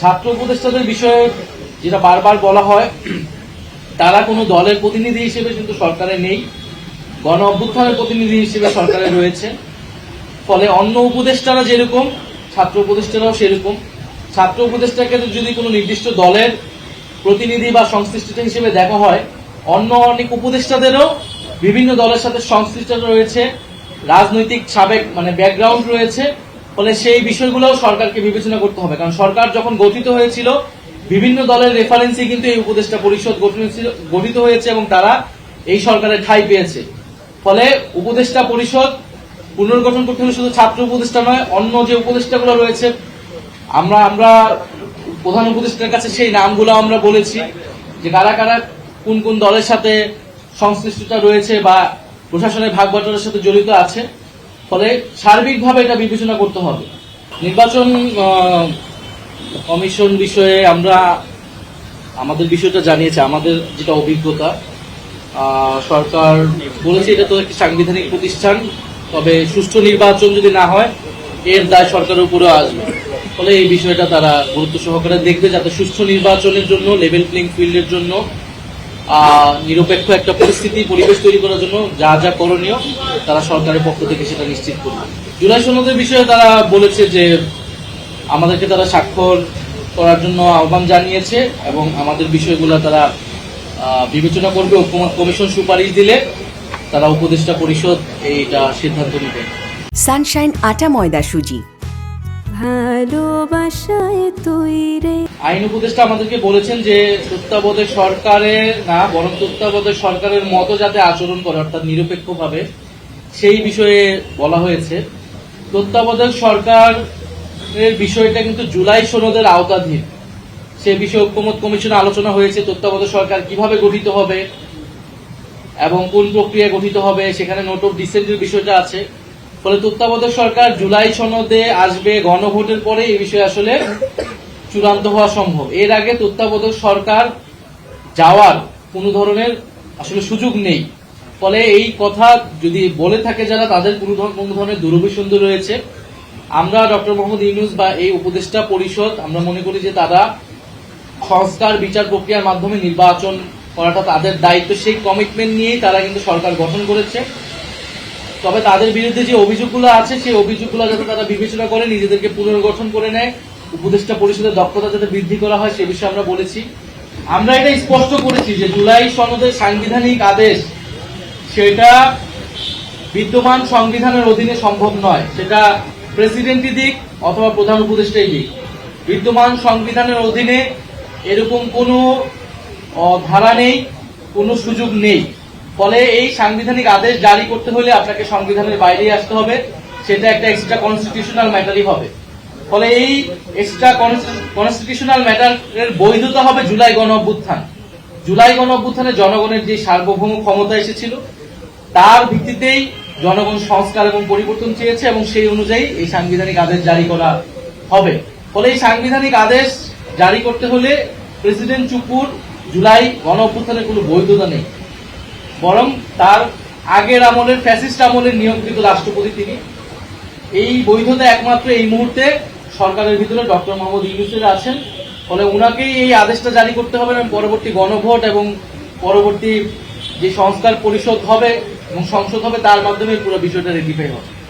ছাত্র উপদেষ্টাদের বিষয়ে যেটা বারবার বলা হয়, তারা কোনো দলের প্রতিনিধি হিসেবে কিন্তু সরকারে নেই, গণ অভ্যুত্থানের প্রতিনিধি হিসেবে সরকারে রয়েছে। ফলে অন্য উপদেষ্টারা যেরকম, ছাত্র উপদেষ্টারাও সেরকম। ছাত্র উপদেষ্টাকে যদি কোনো নির্দিষ্ট দলের প্রতিনিধি বা সংশ্লিষ্ট হিসেবে দেখা হয়, অন্য অনেক উপদেষ্টাদেরও বিভিন্ন দলের সাথে সংশ্লিষ্ট রয়েছে, রাজনৈতিক সাবেক মানে ব্যাকগ্রাউন্ড রয়েছে। ফলে সেই বিষয়গুলোও সরকারকে বিবেচনা করতে হবে। কারণ সরকার যখন গঠিত হয়েছিল, বিভিন্ন দলের রেফারেন্সে কিন্তু এই উপদেষ্টা পরিষদ গঠিত হয়েছে এবং তারা এই সরকারের ঠাঁই পেয়েছে। ফলে উপদেষ্টা পরিষদ পুনর্গঠন করতে হলে শুধু ছাত্র উপদেষ্টা নয়, অন্য যে উপদেষ্টাগুলো রয়েছে, আমরা আমরা প্রধান উপদেষ্টার কাছে সেই নামগুলো আমরা বলেছি যে কারা কারা, কোন কোন দলের সাথে সংশ্লিষ্টতা রয়েছে বা প্রশাসনের ভাগ সাথে জড়িত আছে। ফলে সার্বিকভাবে এটা বিবেচনা করতে হবে। নির্বাচন কমিশন বিষয়ে আমরা আমাদের বিষয়টা জানিয়েছে, আমাদের যেটা অভিজ্ঞতা সরকার বলেছে এটা তো একটি সাংবিধানিক প্রতিষ্ঠান, তবে সুষ্ঠু নির্বাচন যদি না হয়, এর দায় সরকারের উপরেও আসবে। ফলে এই বিষয়টা তারা গুরুত্ব সহকারে দেখবে, যাতে সুষ্ঠু নির্বাচনের জন্য লেভেল প্লেইং ফিল্ডের জন্য নিরপেক্ষ একটা পরিস্থিতি, পরিবেশ তৈরি করার জন্য যা যা করণীয় তারা সরকারের পক্ষ থেকে সেটা নিশ্চিত করবে। জুলাই সনদের বিষয়ে তারা বলেছে যে আমাদেরকে তারা স্বাক্ষর করার জন্য আহ্বান জানিয়েছে এবং আমাদের বিষয়গুলো তারা আহ, বিবেচনা করবে। কমিশন সুপারিশ দিলে তারা উপদেষ্টা পরিষদ এইটা সিদ্ধান্ত নেবে। সানশাইন আটা ময়দা সুজি। ভালোবাসায় আইন উপদেষ্টা আমাদেরকে বলেছেন যে তত্ত্বাবধায়ক সরকারের না বরং তত্ত্বাবধায়ক সরকারের মতো যাতে আচরণ করে অর্থাৎ নিরপেক্ষভাবে সেই বিষয়ে বলা হয়েছে। তত্ত্বাবধায়ক সরকারের বিষয়টা কিন্তু জুলাই সনদের আওতাধীন। সে বিষয়ে ঐক্যমত কমিশনে আলোচনা হয়েছে, তত্ত্বাবধায়ক সরকার কীভাবে গঠিত হবে এবং কোন প্রক্রিয়া গঠিত হবে, সেখানে নোট অফ ডিসেন্টের বিষয়টা আছে। ফলে তত্ত্বাবধায়ক সরকার জুলাই সনদে আসবে গণভোটের পরে, এই বিষয়ে আসলে চূড়ান্ত হওয়া সম্ভব। এর আগে তত্ত্বাবধায়ক সরকার যাওয়ার কোনো ধরনের আসলে সুযোগ নেই। ফলে এই কথা যদি বলে থাকে যারা, তাদের কোনো ধর- কোনো ধরনের দুরভিসন্ধি রয়েছে। আমরা ডক্টর মোহাম্মদ ইউনুস বা এই উপদেষ্টা পরিষদ, আমরা মনে করি যে তারা সংস্কার বিচার প্রক্রিয়ার মাধ্যমে নির্বাচন করাটা তাদের দায়িত্ব। সেই কমিটমেন্ট নিয়েই তারা কিন্তু সরকার গঠন করেছে। তবে তাদের বিরুদ্ধে যে অভিযোগগুলো আছে, সেই অভিযোগগুলো যাতে তারা বিবেচনা করে, নিজেদেরকে পুনর্গঠন করে নেয়, উপদেষ্টা পরিষদের দক্ষতা যাতে বৃদ্ধি করা হয়, সে বিষয়ে আমরা বলেছি। আমরা এটা স্পষ্ট করেছি যে জুলাই সনদের সাংবিধানিক আদেশ সেটা বিদ্যমান সংবিধানের অধীনে সম্ভব নয়। সেটা প্রেসিডেন্টই দিক অথবা প্রধান উপদেষ্টাই দিক। বিদ্যমান সংবিধানের অধীনে এরকম কোনো ধারা নেই, কোনো সুযোগ নেই। ফলে এই সাংবিধানিক আদেশ জারি করতে হলে আপনাকে সংবিধানের বাইরে আসতে হবে। সেটা একটা এক্সট্রা কনস্টিটিউশনাল ম্যাটারই হবে। ফলে এই এক্সট্রা কনস্টিটিউশনাল ম্যাটারের বৈধতা হবে জুলাই গণ অভ্যুত্থান জুলাই গণ অভ্যুত্থানে জনগণের যে সার্বভৌম ক্ষমতা এসেছিল তার ভিত্তিতেই জনগণ সংস্কার এবং পরিবর্তন চেয়েছে এবং সেই অনুযায়ী এই সাংবিধানিক আদেশ জারি করা হবে। ফলে এই সাংবিধানিক আদেশ জারি করতে হলে প্রেসিডেন্ট চুপুর জুলাই গণ অভ্যুত্থানের কোনো বৈধতা নেই। বরং তার আগের আমলের, ফ্যাসিস্ট আমলের নিয়ন্ত্রিত রাষ্ট্রপতি তিনি। এই বৈধতা একমাত্র এই মুহূর্তে সরকারের ভিতরে ডক্টর মোহাম্মদ ইউনুসের আছেন। ফলে ওনাকেই এই আদেশটা জারি করতে হবে এবং পরবর্তী গণভোট এবং পরবর্তী যে সংস্কার পরিষদ হবে এবং সংসদ হবে তার মাধ্যমে পুরো বিষয়টা রেডিফাই হবে।